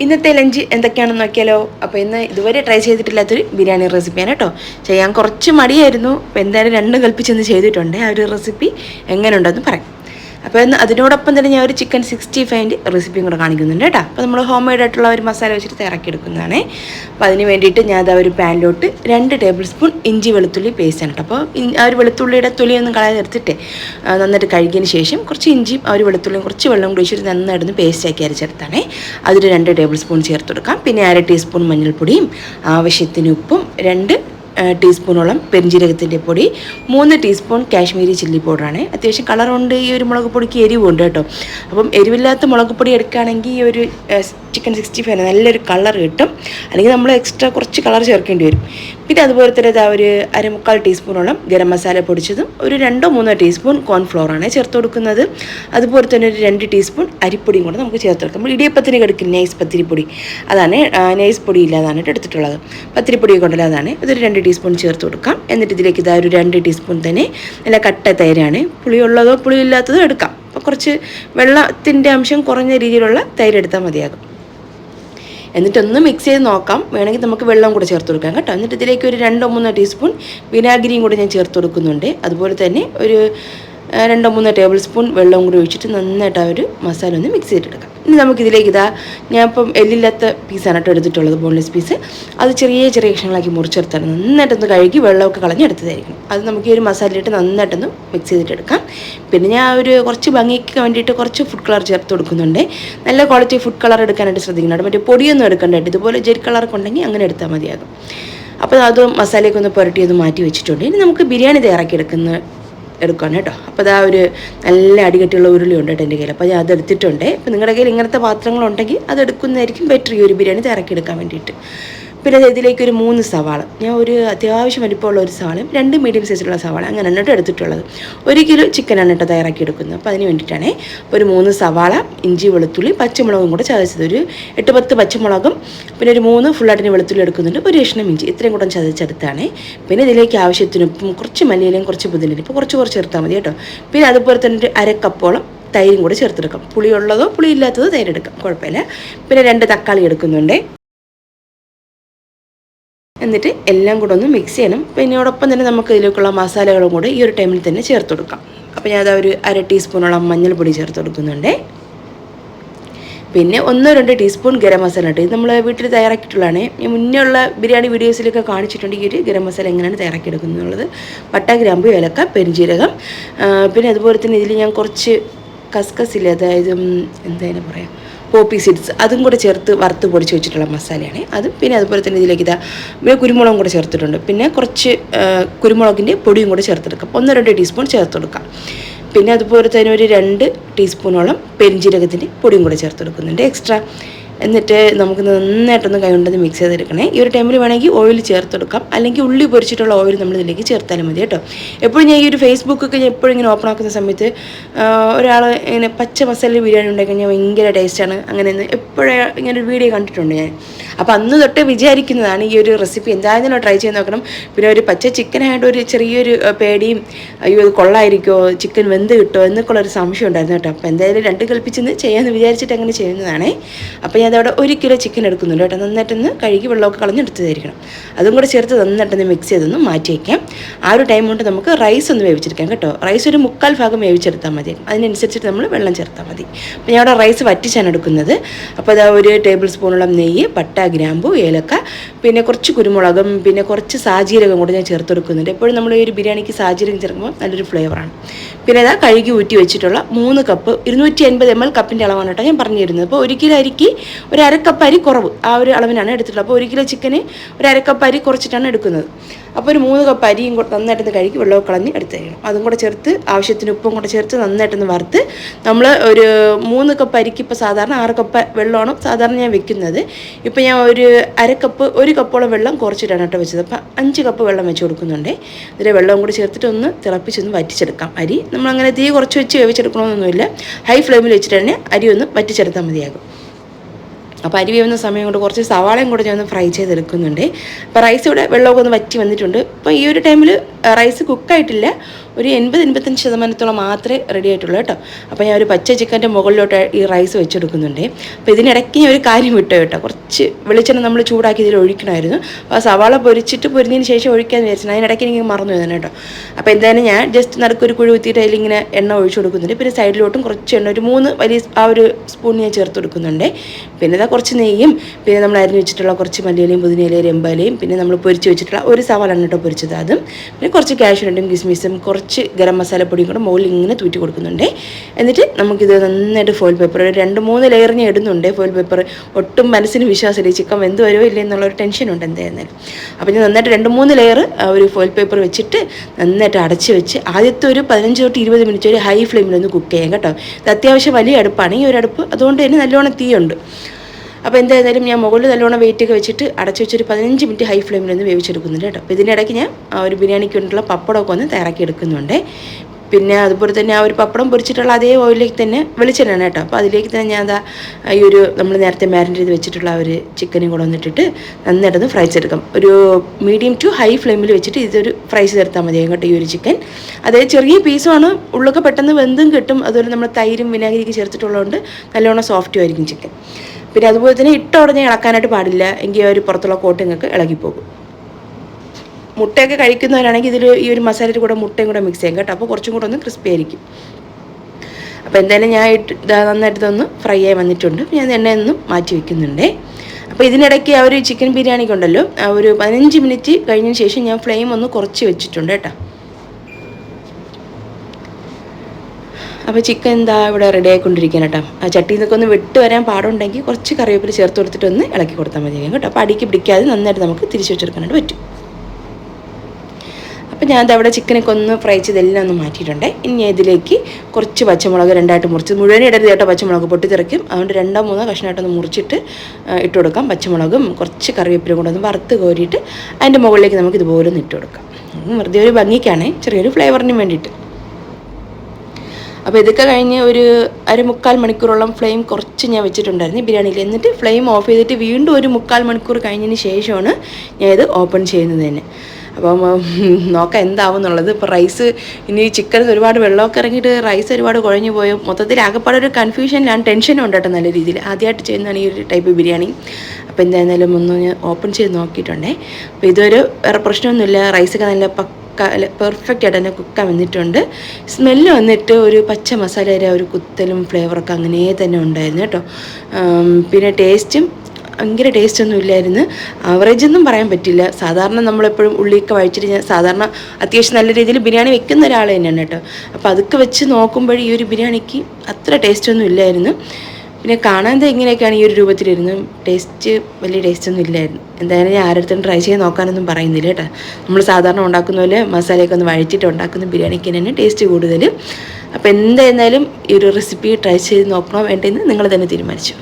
ഇന്നത്തെ ലഞ്ച് എന്തൊക്കെയാണെന്ന് നോക്കിയാലോ? അപ്പോൾ ഇന്ന് ഇതുവരെ ട്രൈ ചെയ്തിട്ടില്ലാത്തൊരു ബിരിയാണി റെസിപ്പിയാണ് കേട്ടോ. ചെയ്യാൻ കുറച്ച് മടിയായിരുന്നു. അപ്പോൾ എന്തായാലും രണ്ടും കൽപ്പിച്ചൊന്ന് ചെയ്തിട്ടുണ്ട്. ആ ഒരു റെസിപ്പി എങ്ങനെ ഉണ്ടെന്ന് പറയാം. അപ്പോൾ അതിനോടൊപ്പം തന്നെ ഞാൻ ഒരു ചിക്കൻ സിക്സ്റ്റി ഫൈവിന്റെ റെസിപ്പിയും കൂടെ കാണിക്കുന്നുണ്ട് കേട്ടോ. അപ്പോൾ നമ്മൾ ഹോം മെയ്ഡ് ആയിട്ടുള്ള ഒരു മസാല വെച്ചിട്ട് തയ്യാറാക്കിയെടുക്കുന്നതാണ് അപ്പോൾ അതിന് വേണ്ടിയിട്ട് ഞാൻ അതാ ഒരു പാനിലോട്ട് രണ്ട് ടേബിൾ സ്പൂൺ ഇഞ്ചി വെളുത്തുള്ളി പേസ്റ്റ് ആണ് കേട്ടോ. അപ്പോൾ ആ ഒരു വെളുത്തുള്ളിയുടെ തൊലിയൊന്നും കളയാതെ എടുത്തിട്ട് നന്നായിട്ട് കഴുകിയതിന് ശേഷം കുറച്ച് ഇഞ്ചിയും ആ ഒരു വെളുത്തുള്ളിയും കുറച്ച് വെള്ളം കൂടി ഒഴിച്ചിട്ട് പേസ്റ്റ് പേസ്റ്റാക്കി അരച്ചെടുത്താണ്. അതിൽ രണ്ട് ടേബിൾ സ്പൂൺ ചേർത്ത് കൊടുക്കാം. പിന്നെ അര ടീസ്പൂൺ മഞ്ഞൾപ്പൊടിയും ആവശ്യത്തിന് ഉപ്പും രണ്ട് ടീസ്പൂണോളം പെരിഞ്ജീരകത്തിന്റെ പൊടി മൂന്ന് ടീസ്പൂൺ കാശ്മീരി ചില്ലി പൗഡറാണ്. അത്യാവശ്യം കളറുണ്ട് ഈ ഒരു മുളക് പൊടിക്ക് എരിവുണ്ട് കേട്ടോ. അപ്പം എരിവില്ലാത്ത മുളക് പൊടി എടുക്കുകയാണെങ്കിൽ ഈ ഒരു ചിക്കൻ സിക്സ്റ്റി ഫൈവ് നല്ലൊരു കളർ കിട്ടും. അല്ലെങ്കിൽ നമ്മൾ എക്സ്ട്രാ കുറച്ച് കളർ ചേർക്കേണ്ടി വരും. പിന്നെ അതുപോലെ തന്നെ ഇതാ ഒരു അരമുക്കാൽ ടീസ്പൂണോളം ഗരം മസാല പൊടിച്ചതും ഒരു രണ്ടോ മൂന്നോ ടീസ്പൂൺ കോൺഫ്ലോറാണ് ചേർത്ത് കൊടുക്കുന്നത്. അതുപോലെ തന്നെ ഒരു രണ്ട് ടീസ്പൂൺ അരിപ്പൊടിയും കൂടെ നമുക്ക് ചേർത്ത് കൊടുക്കാം. നമ്മൾ ഇടിയപ്പത്തിന് കിടക്കും നൈസ് പത്തിരിപ്പൊടി? അതാണ് നൈസ് പൊടി ഇല്ലാതാണ് എടുത്തിട്ടുള്ളത്. പത്തിരിപ്പൊടി കൊണ്ടല്ല അതാണ്. ഇതൊരു രണ്ട് ടീസ്പൂൺ ചേർത്ത് കൊടുക്കാം. എന്നിട്ട് ഇതിലേക്ക് ഇതാ ഒരു രണ്ട് ടീസ്പൂൺ തന്നെ നല്ല കട്ട തൈരാണ്. പുളിയുള്ളതോ പുളിയില്ലാത്തതോ എടുക്കാം. അപ്പോൾ കുറച്ച് വെള്ളത്തിന്റെ അംശം കുറഞ്ഞ രീതിയിലുള്ള തൈരെടുത്താൽ മതിയാകും. എന്നിട്ടൊന്ന് മിക്സ് ചെയ്ത് നോക്കാം. വേണമെങ്കിൽ നമുക്ക് വെള്ളം കൂടെ ചേർത്ത് കൊടുക്കാം കേട്ടോ. എന്നിട്ട് ഇതിലേക്ക് ഒരു രണ്ടോ മൂന്നോ ടീസ്പൂൺ വിനാഗിരിയും കൂടെ ഞാൻ ചേർത്ത് കൊടുക്കുന്നുണ്ട്. അതുപോലെ തന്നെ ഒരു രണ്ടോ മൂന്നോ ടേബിൾ സ്പൂൺ വെള്ളം കൂടി ഒഴിച്ചിട്ട് നന്നായിട്ട് ആ ഒരു മസാല ഒന്ന് മിക്സ് ചെയ്തിട്ടെടുക്കാം ഇനി നമുക്കിതിലേക്ക് ഇതാ ഞാൻ ഇപ്പം എല്ലില്ലാത്ത പീസാണ് കേട്ടോ എടുത്തിട്ടുള്ളത് ബോൺലെസ് പീസ് അത് ചെറിയ ചെറിയ കഷ്ണങ്ങളാക്കി മുറിച്ചെടുത്താണ് നന്നായിട്ടൊന്ന് കഴുകി വെള്ളമൊക്കെ കളഞ്ഞെടുത്തതായിരിക്കും അത് നമുക്ക് ഈ ഒരു മസാലയിട്ട് നന്നായിട്ടൊന്ന് മിക്സ് ചെയ്തിട്ടെടുക്കാം പിന്നെ ഞാൻ ഒരു കുറച്ച് ഭംഗിക്ക് വേണ്ടിയിട്ട് കുറച്ച് ഫുഡ് കളർ ചേർത്ത് കൊടുക്കുന്നുണ്ട്. നല്ല ക്വാളിറ്റി ഫുഡ് കളർ എടുക്കാനായിട്ട് ശ്രദ്ധിക്കുന്നുണ്ട് മറ്റേ പൊടിയൊന്നും എടുക്കണ്ടായിട്ട് ഇതുപോലെ ജെൽ കളറൊക്കെ ഉണ്ടെങ്കിൽ അങ്ങനെ എടുത്താൽ മതിയാകും. അപ്പോൾ അത് മസാലയൊക്കെ ഒന്ന് പുരട്ടി ഒന്ന് മാറ്റി വെച്ചിട്ടുണ്ട്. ഇനി നമുക്ക് ബിരിയാണി തയ്യാറാക്കി എടുക്കുന്ന എടുക്കണം കേട്ടോ. അപ്പോൾ അതാ ഒരു നല്ല അടികട്ടിയുള്ള ഉരുളി ഉണ്ട് കേട്ടോ എന്റെ കയ്യിൽ. അപ്പോൾ ഞാൻ അതെടുത്തിട്ടുണ്ട്. അപ്പോൾ നിങ്ങളുടെ കയ്യിൽ ഇങ്ങനത്തെ പാത്രങ്ങളുണ്ടെങ്കിൽ അതെടുക്കുന്നതായിരിക്കും ബെറ്റർ ഈ ഒരു ബിരിയാണി തിരക്കിയെടുക്കാൻ എടുക്കാൻ വേണ്ടിയിട്ട്. പിന്നെ ഇതിലേക്ക് ഒരു മൂന്ന് സവാള. ഞാൻ ഒരു അത്യാവശ്യം വലിപ്പമുള്ള ഒരു സവാളയും രണ്ട് മീഡിയം സൈസിലുള്ള സവാള അങ്ങനെ കേട്ടോ എടുത്തിട്ടുള്ളത്. ഒരു കിലോ ചിക്കനാണ് കേട്ടോ തയ്യാറാക്കി എടുക്കുന്നത് അപ്പോൾ അതിന് വേണ്ടിയിട്ടാണ് അപ്പോൾ ഒരു മൂന്ന് സവാള ഇഞ്ചി വെളുത്തുള്ളി പച്ചമുളകും കൂടെ ചതച്ചത്. ഒരു എട്ട് പത്ത് പച്ചമുളകും പിന്നെ ഒരു മൂന്ന് ഫുള്ളായിട്ട് വെളുത്തുള്ളി എടുക്കുന്നുണ്ട്. ഒരു കഷ്ണം ഇഞ്ചി ഇത്രയും കൂടെ ചതച്ചെടുത്താണ്. പിന്നെ ഇതിലേക്ക് ആവശ്യത്തിന് ഉപ്പും കുറച്ച് മല്ലിയിലയും കുറച്ച് പുതിനയിലും ഇപ്പോൾ കുറച്ച് കുറച്ച് ചേർത്താൽ മതി കേട്ടോ. പിന്നെ അതുപോലെ തന്നെ ഒരു അരക്കപ്പോളം തൈരും കൂടെ ചേർത്തെടുക്കാം. പുളിയുള്ളതോ പുളിയില്ലാത്തതോ തൈരെടുക്കാം കുഴപ്പമില്ല. പിന്നെ രണ്ട് തക്കാളി എടുക്കുന്നുണ്ട്. എന്നിട്ട് എല്ലാം കൂടെ ഒന്ന് മിക്സ് ചെയ്യണം. പിന്നോടൊപ്പം തന്നെ നമുക്ക് ഇതിലേക്കുള്ള മസാലകളും കൂടെ ഈ ഒരു ടൈമിൽ തന്നെ ചേർത്ത് കൊടുക്കാം. അപ്പോൾ ഞാൻ ഒരു അര ടീസ്പൂണോളം മഞ്ഞൾപ്പൊടി ചേർത്ത് കൊടുക്കുന്നുണ്ട്. പിന്നെ ഒന്നോ രണ്ടോ ടീസ്പൂൺ ഗരം മസാല ഇത് നമ്മൾ വീട്ടിൽ തയ്യാറാക്കിയിട്ടുള്ളതാണ്. ഞാൻ മുന്നേ ഉള്ള ബിരിയാണി വീഡിയോസിലൊക്കെ കാണിച്ചിട്ടുണ്ട് ഈ ഒരു ഗരം മസാല എങ്ങനെയാണ് തയ്യാറാക്കിയെടുക്കുന്നത് എന്നുള്ളത്. പട്ട ഗ്രാമ്പ് ഏലക്ക പെരുംജീരകം പിന്നെ അതുപോലെ തന്നെ ഇതിൽ ഞാൻ കുറച്ച് കസ്കസില്ല അതായത് എന്തായാലും എന്താ പറയുക പറയാം? പോപ്പി സീഡ്സ് അതും കൂടെ ചേർത്ത് വറുത്ത് പൊടിച്ച് വെച്ചിട്ടുള്ള മസാലയാണ് അതും. പിന്നെ അതുപോലെ തന്നെ ഇതിലേക്ക് ഇതാ പിന്നെ കുരുമുളകും കൂടെ ചേർത്തിട്ടുണ്ട്. പിന്നെ കുറച്ച് കുരുമുളകിന്റെ പൊടിയും കൂടെ ചേർത്തെടുക്കാം. ഒന്നോ രണ്ടോ ടീസ്പൂൺ ചേർത്ത് കൊടുക്കാം. പിന്നെ അതുപോലെ തന്നെ ഒരു രണ്ട് ടീസ്പൂണോളം പെരിഞ്ജീരകത്തിന്റെ പൊടിയും കൂടെ ചേർത്ത് കൊടുക്കുന്നുണ്ട്. എക്സ്ട്രാ എന്നിട്ട് നമുക്ക് നന്നായിട്ടൊന്ന് കൈകൊണ്ടത് മിക്സ് ചെയ്തെടുക്കണേ. ഈ ഒരു ടൈമിൽ വേണമെങ്കിൽ ഓയിൽ ചേർത്ത് കൊടുക്കാം അല്ലെങ്കിൽ ഉള്ളി പൊരിച്ചിട്ടുള്ള ഓയിൽ നമ്മൾ ഇതിലേക്ക് ചേർത്താലും മതി കേട്ടോ. എപ്പോഴും ഞാൻ ഈ ഒരു ഫേസ്ബുക്കൊക്കെ ഞാൻ എപ്പോഴും ഇങ്ങനെ ഓപ്പൺ ആക്കുന്ന സമയത്ത് ഒരാൾ ഇങ്ങനെ പച്ച മസാല ബിരിയാണി ഉണ്ടാക്കി കഴിഞ്ഞാൽ ഭയങ്കര ടേസ്റ്റാണ് അങ്ങനെ എപ്പോഴും ഇങ്ങനെ ഒരു വീഡിയോ കണ്ടിട്ടുണ്ട് ഞാൻ. അപ്പോൾ അന്ന് തൊട്ട് വിചാരിക്കുന്നതാണ് ഈ ഒരു റെസിപ്പി എന്തായാലും ട്രൈ ചെയ്ത് നോക്കണം. പിന്നെ ഒരു പച്ച ചിക്കനായിട്ട് ഒരു ചെറിയൊരു പേടിയും അയ്യോ ഇത് കൊള്ളായിരിക്കോ ചിക്കൻ വെന്ത് കിട്ടുമോ എന്നൊക്കെയുള്ള ഒരു സംശയം ഉണ്ടായിരുന്നു കേട്ടോ. അപ്പോൾ എന്തായാലും രണ്ട് കൽപ്പിച്ചെന്ന് ചെയ്യാമെന്ന് വിചാരിച്ചിട്ട് അങ്ങനെ ചെയ്യുന്നതാണേ. അപ്പോൾ അതവിടെ ഒരു കിലോ ചിക്കൻ എടുക്കുന്നുണ്ട് കേട്ടോ. നന്നായിട്ടൊന്ന് കഴുകി വെള്ളമൊക്കെ കളഞ്ഞെടുത്തതായിരിക്കണം അതും കൂടെ ചേർത്ത് നന്നായിട്ടൊന്ന് മിക്സ് ചെയ്തൊന്ന് മാറ്റി വയ്ക്കാം ആ ഒരു ടൈം കൊണ്ട് നമുക്ക് റൈസ് ഒന്ന് വേവിച്ചെടുക്കാം കേട്ടോ. റൈസ് ഒരു മുക്കാൽ ഭാഗം വേവിച്ചെടുത്താൽ മതി. അതിനനുസരിച്ചിട്ട് നമ്മൾ വെള്ളം ചേർത്താൽ മതി. അപ്പോൾ ഞാൻ അവിടെ റൈസ് വറ്റിച്ചാണ് എടുക്കുന്നത്. അപ്പോൾ അതാ ഒരു ടേബിൾ സ്പൂണോളം നെയ്യ് പട്ട ഗ്രാമ്പു ഏലക്ക പിന്നെ കുറച്ച് കുരുമുളകും പിന്നെ കുറച്ച് സാജീരകം കൂടെ ഞാൻ ചേർത്ത് കൊടുക്കുന്നുണ്ട് എപ്പോഴും നമ്മൾ ഈ ഒരു ബിരിയാണിക്ക് സാജീരകം ചേർക്കുമ്പോൾ നല്ലൊരു ഫ്ലേവറാണ് പിന്നെ ഇതാ കഴുകി ഊറ്റി വെച്ചിട്ടുള്ള മൂന്ന് കപ്പ് ഇരുന്നൂറ്റി അൻപത് എം എൽ കപ്പിന്റെ അളവാണ് കേട്ടോ ഞാൻ പറഞ്ഞു തരുന്നത് അപ്പോൾ ഒരു കിലോ അരിക്ക് ഒരു അരക്കപ്പ് അരി കുറവ് ആ ഒരു അളവിനാണ് എടുത്തിട്ടുള്ളത്. അപ്പോൾ ഒരു കിലോ ചിക്കന് ഒരു അരക്കപ്പ് അരി കുറച്ചിട്ടാണ് എടുക്കുന്നത്. അപ്പോൾ ഒരു മൂന്ന് കപ്പ് അരിയും കൂടെ നന്നായിട്ടൊന്ന് കഴുകി വെള്ളമൊക്കെ കളഞ്ഞ് എടുത്ത് കഴിക്കണം അതും കൂടെ ചേർത്ത് ആവശ്യത്തിന് ഉപ്പും കൂടെ ചേർത്ത് നന്നായിട്ടൊന്ന് വറുത്ത് നമ്മൾ ഒരു മൂന്ന് കപ്പ് അരിക്ക് ഇപ്പോൾ സാധാരണ ആറ് കപ്പ് വെള്ളമാണ് സാധാരണ ഞാൻ വെക്കുന്നത്. ഇപ്പോൾ ഞാൻ ഒരു അരക്കപ്പ് ഒരു കപ്പോളം വെള്ളം കുറച്ചിട്ടാണ് കേട്ടോ വെച്ചത്. അപ്പോൾ അഞ്ച് കപ്പ് വെള്ളം വെച്ച് കൊടുക്കുന്നുണ്ട്. ഇതിൽ വെള്ളവും കൂടി ചേർത്തിട്ട് ഒന്ന് തിളപ്പിച്ചൊന്ന് വറ്റിച്ചെടുക്കാം. അരി നമ്മളങ്ങനെ തീ കുറച്ച് വെച്ച് വേവിച്ചെടുക്കണമെന്നൊന്നുമില്ല ഹൈ ഫ്ലെയിമിൽ വെച്ചിട്ട് തന്നെ അരി ഒന്ന് വറ്റിച്ചെടുത്താൽ മതിയാകും. അപ്പോൾ അരി വേവുന്ന സമയം കൊണ്ട് കുറച്ച് സവാളയും കൂടെ ഞാൻ ഫ്രൈ ചെയ്തെടുക്കുന്നുണ്ട്. അപ്പോൾ റൈസ് ഇവിടെ വെള്ളമൊക്കെ ഒന്ന് വറ്റി വന്നിട്ടുണ്ട്. അപ്പോൾ ഈ ഒരു ടൈമിൽ റൈസ് കുക്കായിട്ടില്ല ഒരു എൺപത് എൺപത്തഞ്ച് ശതമാനത്തോളം മാത്രമേ റെഡി ആയിട്ടുള്ളൂ കേട്ടോ. അപ്പോൾ ഞാൻ ഒരു പച്ച ചിക്കന്റെ മുകളിലോട്ട് ഈ റൈസ് വെച്ചെടുക്കുന്നുണ്ട്. അപ്പോൾ ഇതിനിടയ്ക്ക് ഞാൻ ഒരു കാര്യം വിട്ടു കേട്ടോ. കുറച്ച് വെളിച്ചെണ്ണ നമ്മൾ ചൂടാക്കി ഇതിൽ ഒഴിക്കണമായിരുന്നു. അപ്പോൾ സവാള പൊരിച്ചിട്ട് പൊരിഞ്ഞതിന് ശേഷം ഒഴിക്കാൻ വിചാരിച്ചു അതിനിടയ്ക്ക് എനിക്ക് മറന്നു വരുന്നത് കേട്ടോ. അപ്പോൾ എന്തായാലും ഞാൻ ജസ്റ്റ് നടക്കൊരു കുഴി കുത്തിയിട്ട് അതിലിങ്ങനെ എണ്ണ ഒഴിച്ചു കൊടുക്കുന്നുണ്ട്. പിന്നെ സൈഡിലോട്ടും കുറച്ച് എണ്ണ ഒരു മൂന്ന് വലിയ ആ ഒരു സ്പൂൺ ഞാൻ ചേർത്ത് കൊടുക്കുന്നുണ്ട്. പിന്നെ ഇതാ കുറച്ച് നെയ്യും പിന്നെ നമ്മൾ അരിഞ്ഞ് വെച്ചിട്ടുള്ള കുറച്ച് മല്ലിയിലയും പുതിനയിലയും എമ്പലയും പിന്നെ നമ്മൾ പൊരിച്ച് വെച്ചിട്ടുള്ള ഒരു സവാള കേട്ടോ പൊരിച്ചത്. അതും പിന്നെ കുറച്ച് കാഷ്യൂനട്ടും കിസ്മിസും കുറച്ച് ഗരം മസാലപ്പൊടിയും കൂടെ മുകളിൽ ഇങ്ങനെ തൂറ്റി കൊടുക്കുന്നുണ്ട്. എന്നിട്ട് നമുക്കിത് നന്നായിട്ട് ഫോയിൽ പേപ്പർ രണ്ട് മൂന്ന് ഞാൻ ഇടുന്നുണ്ട് ഫോയിൽ പേപ്പർ ഒട്ടും മനസ്സിന് വിശ്വാസമില്ല ചിക്കൻ വെന്ത് വരുമോ ഇല്ലേ എന്നുള്ളൊരു ടെൻഷനുണ്ട് എന്തായിരുന്നാലും അപ്പോൾ ഞാൻ നന്നായിട്ട് രണ്ട് മൂന്ന് ലെയർ ഒരു ഫോയിൽ പേപ്പർ വെച്ചിട്ട് നന്നായിട്ട് അടച്ച് വെച്ച് ആദ്യത്തെ ഒരു പതിനഞ്ച് തൊട്ട് ഇരുപത് മിനിറ്റ് ഒരു ഹൈ ഫ്ലെയിമിലൊന്ന് കുക്ക് ചെയ്യാം കേട്ടോ. ഇത് അത്യാവശ്യം വലിയ അടുപ്പാണ്. ഈ ഒരു അടുപ്പ് അതുകൊണ്ട് തന്നെ നല്ലോണം തീയുണ്ട്. അപ്പോൾ എന്തായാലും ഞാൻ മുകളിൽ നല്ലോണം വെയിറ്റ് ഒക്കെ വെച്ചിട്ട് അടച്ചു വെച്ചൊരു പതിനഞ്ച് മിനിറ്റ് ഹൈ ഫ്ലെയിമിൽ ഒന്ന് വേവിച്ചെടുക്കുന്നുണ്ട് കേട്ടോ. അപ്പോൾ ഇതിന്റെ ഇടയ്ക്ക് ഞാൻ ആ ഒരു ബിരിയാണിക്ക് വേണ്ടിയിട്ടുള്ള പപ്പടമൊക്കെ ഒന്ന് തയ്യാറാക്കി എടുക്കുന്നുണ്ട്. പിന്നെ അതുപോലെ തന്നെ ആ ഒരു പപ്പടം പൊരിച്ചിട്ടുള്ള അതേ ഓയിലേക്ക് തന്നെ വെളിച്ചെണ്ണയാണ് കേട്ടോ. അപ്പോൾ അതിലേക്ക് തന്നെ ഞാൻ അതാ ഈ ഒരു നമ്മൾ നേരത്തെ മാരിനേറ്റ് ചെയ്ത് വെച്ചിട്ടുള്ള ആ ഒരു ചിക്കനും കൂടെ വന്നിട്ടിട്ട് നന്നായിട്ടൊന്ന് ഫ്രൈ ചെയ്തെടുക്കാം. ഒരു മീഡിയം ടു ഹൈ ഫ്ലെയിമിൽ വെച്ചിട്ട് ഇതൊരു ഫ്രൈ ചെയ്തെടുത്താൽ മതി കേട്ടോ ഈ ഒരു ചിക്കൻ അതേ ചെറിയ പീസുമാണ് ഉള്ളൊക്കെ പെട്ടെന്ന് വെന്തും കിട്ടും. അതുപോലെ നമ്മൾ തൈരും വിനാഗിരിക്ക് ചേർത്തിട്ടുള്ളതുകൊണ്ട് നല്ലോണം സോഫ്റ്റും ആയിരിക്കും ചിക്കൻ പിന്നെ അതുപോലെ തന്നെ ഇട്ട ഉടനെ ഇളക്കാനായിട്ട് പാടില്ല. എങ്കിൽ ഒരു പുറത്തുള്ള കോട്ടിങ്ങൊക്കെ ഇളകിപ്പോകും. മുട്ടയൊക്കെ കഴിക്കുന്നവരാണെങ്കിൽ ഇതിൽ ഈ ഒരു മസാലയുടെ കൂടെ മുട്ടയും കൂടെ മിക്സ് ചെയ്യാം കേട്ടോ. അപ്പോൾ കുറച്ചും കൂടെ ഒന്ന് ക്രിസ്പി ആയിരിക്കും. അപ്പോൾ എന്തായാലും ഞാൻ ഇട്ട് നന്നായിട്ട് ഇതൊന്ന് ഫ്രൈ ആയി വന്നിട്ടുണ്ട്. ഞാൻ എണ്ണയിൽ നിന്നും മാറ്റി വെക്കുന്നുണ്ടേ. അപ്പോൾ ഇതിനിടയ്ക്ക് ആ ഒരു ചിക്കൻ ബിരിയാണിക്ക് ഉണ്ടല്ലോ. ആ ഒരു പതിനഞ്ച് മിനിറ്റ് കഴിഞ്ഞതിന് ശേഷം ഞാൻ ഫ്ലെയിം ഒന്ന് കുറച്ച് വെച്ചിട്ടുണ്ട് കേട്ടോ. അപ്പോൾ ചിക്കൻ എന്താ ഇവിടെ റെഡി ആയിക്കൊണ്ടിരിക്കുകയാണ് കേട്ടോ. ആ ചട്ടിയിൽ നിന്നൊക്കെ ഒന്ന് വിട്ട് വരാൻ പാടുണ്ടെങ്കിൽ കുറച്ച് കറിവേപ്പില ചേർത്ത് കൊടുത്തിട്ട് ഒന്ന് ഇളക്കി കൊടുത്താൽ മതി കേട്ടോ. അപ്പോൾ അടിക്ക് പിടിക്കാതെ നന്നായിട്ട് നമുക്ക് തിരിച്ചു വെച്ചെടുക്കാനായിട്ട് പറ്റും. അപ്പോൾ ഞാൻ അവിടെ ചിക്കനൊക്കെ ഒന്ന് ഫ്രൈ ചെയ്തെല്ലാം ഒന്ന് മാറ്റിയിട്ടുണ്ട്. ഇനി ഞാൻ ഇതിലേക്ക് കുറച്ച് പച്ചമുളക് രണ്ടായിട്ട് മുറിച്ച് മുഴുവൻ ഇടരുത് കേട്ടോ. പച്ചമുളക് പൊട്ടിത്തെറിക്കും. അതുകൊണ്ട് രണ്ടോ മൂന്നോ കഷ്ണമായിട്ടൊന്ന് മുറിച്ചിട്ട് ഇട്ട് കൊടുക്കാം. പച്ചമുളകും കുറച്ച് കറിവേപ്പിലും കൂടെ ഒന്ന് വറുത്ത് കോരിയിട്ട് അതിന്റെ മുകളിലേക്ക് നമുക്ക് ഇതുപോലെ ഒന്ന് ഇട്ട് കൊടുക്കാം. വെറുതെ ഒരു ഭംഗിക്കാണേ. ചെറിയൊരു ഫ്ലേവറിന് വേണ്ടിയിട്ട്. അപ്പോൾ ഇതൊക്കെ കഴിഞ്ഞ് ഒരു അരമുക്കാൽ മണിക്കൂറോളം ഫ്ലെയിം കുറച്ച് ഞാൻ വെച്ചിട്ടുണ്ടായിരുന്നു. ബിരിയാണിയിൽ എന്നിട്ട് ഫ്ലെയിം ഓഫ് ചെയ്തിട്ട് വീണ്ടും ഒരു മുക്കാൽ മണിക്കൂർ കഴിഞ്ഞതിന് ശേഷമാണ് ഞാൻ ഇത് ഓപ്പൺ ചെയ്യുന്നത് തന്നെ അപ്പം നോക്കാം എന്താവും എന്നുള്ളത്. ഇപ്പോൾ റൈസ് ഇനി ചിക്കൻ ഒരുപാട് വെള്ളമൊക്കെ ഇറങ്ങിയിട്ട് റൈസ് ഒരുപാട് കുഴഞ്ഞു പോയോ. മൊത്തത്തിൽ ആകെപ്പാടെ ഒരു കൺഫ്യൂഷനിലാണ് ടെൻഷനും ഉണ്ട് നല്ല രീതിയിൽ. ആദ്യമായിട്ട് ചെയ്യുന്നതാണ് ഈ ഒരു ടൈപ്പ് ബിരിയാണി. അപ്പോൾ എന്തായാലും ഒന്ന് ഓപ്പൺ ചെയ്ത് നോക്കിയിട്ടുണ്ടേ. അപ്പോൾ ഇതൊരു വേറെ പ്രശ്നമൊന്നുമില്ല. റൈസൊക്കെ നല്ല പക്ക പെർഫെക്റ്റ് ആയിട്ട് തന്നെ കുക്ക വന്നിട്ടുണ്ട് സ്മെല്ല് വന്നിട്ട് ഒരു പച്ച മസാലയുടെ ഒരു കുത്തലും ഫ്ലേവറൊക്കെ അങ്ങനെ തന്നെ ഉണ്ടായിരുന്നു കേട്ടോ. പിന്നെ ടേസ്റ്റും ഭയങ്കര ടേസ്റ്റ് ഒന്നും ഇല്ലായിരുന്നു. ആവറേജ് ഒന്നും പറയാൻ പറ്റില്ല. സാധാരണ നമ്മളെപ്പോഴും ഉള്ളിയൊക്കെ വഴിച്ചിട്ട് ഞാൻ സാധാരണ അത്യാവശ്യം നല്ല രീതിയിൽ ബിരിയാണി വെക്കുന്ന ഒരാൾ തന്നെയാണ് കേട്ടോ. അപ്പോൾ അതൊക്കെ വെച്ച് നോക്കുമ്പോൾ ഈ ഒരു ബിരിയാണിക്ക് അത്ര ടേസ്റ്റ് ഒന്നും ഇല്ലായിരുന്നു. പിന്നെ കാണാൻ ഇങ്ങനെയൊക്കെയാണ് ഈ ഒരു രൂപത്തിലിരുന്നു ടേസ്റ്റ് വലിയ ടേസ്റ്റ് ഒന്നും ഇല്ലായിരുന്നു. എന്തായാലും ഞാൻ ആരുടെ ട്രൈ ചെയ്യാൻ നോക്കാനൊന്നും പറയുന്നില്ല കേട്ടോ. നമ്മൾ സാധാരണ ഉണ്ടാക്കുന്ന പോലെ മസാലയൊക്കെ ഒന്ന് വഴിച്ചിട്ട് ഉണ്ടാക്കുന്ന ബിരിയാണിക്ക് തന്നെ ടേസ്റ്റ് കൂടുതൽ അപ്പോൾ എന്തായിരുന്നാലും ഈ ഒരു റെസിപ്പി ട്രൈ ചെയ്ത് നോക്കണോ വേണ്ടതെന്ന് നിങ്ങൾ തന്നെ തീരുമാനിച്ചു.